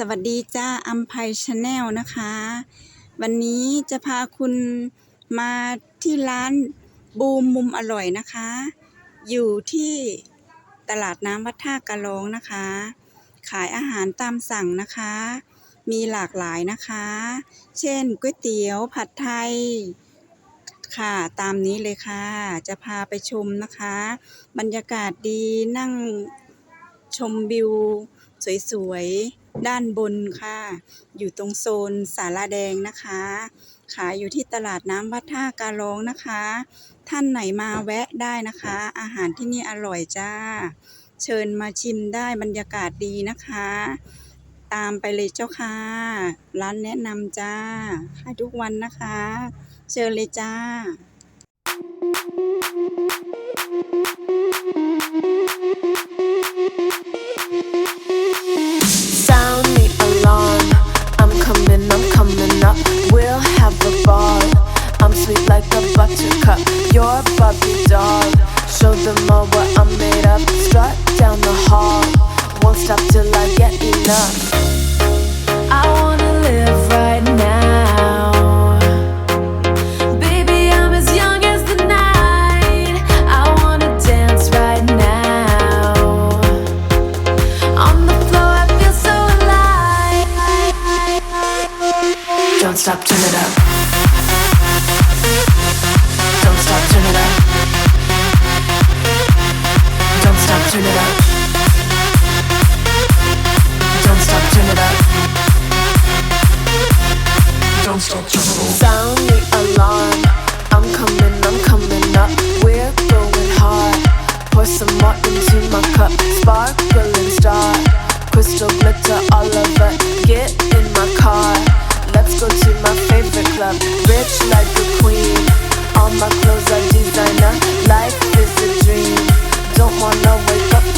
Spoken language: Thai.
สวัสดีจ้าอัมภัยชาแนลนะคะ วันนี้จะพาคุณมาที่ร้านบูมมุมอร่อยนะคะ อยู่ที่ตลาดน้ำวัดท่ากะโลงนะคะ ขายอาหารตามสั่งนะคะ มีหลากหลายนะคะ เช่นก๋วยเตี๋ยวผัดไทย ค่ะตามนี้เลยค่ะ จะพาไปชมนะคะ บรรยากาศดีนั่งชมวิวสวยๆ ด้านบนค่ะ อยู่ตรงโซนสาราแดงนะคะขายอยู่ที่ตลาดน้ำวัดท่ากาลองนะคะ ท่านไหนมาแวะได้นะคะ อาหารที่นี่อร่อยจ้า เชิญมาชิมได้บรรยากาศดีนะคะ ตามไปเลยเจ้าค่ะ ร้านแนะนำจ้าขายทุกวันนะคะ เชิญเลยจ้า like a buttercup. You're a puppy. Show them all what I'm made of. Strut down the hall. Won't stop till I get enough. I wanna live right now. Don't stop, turn it up. Sound the alarm. I'm coming, I'm coming up. We're going hard. Pour some more into my cup. Sparkling star. Crystal glitter all over. Get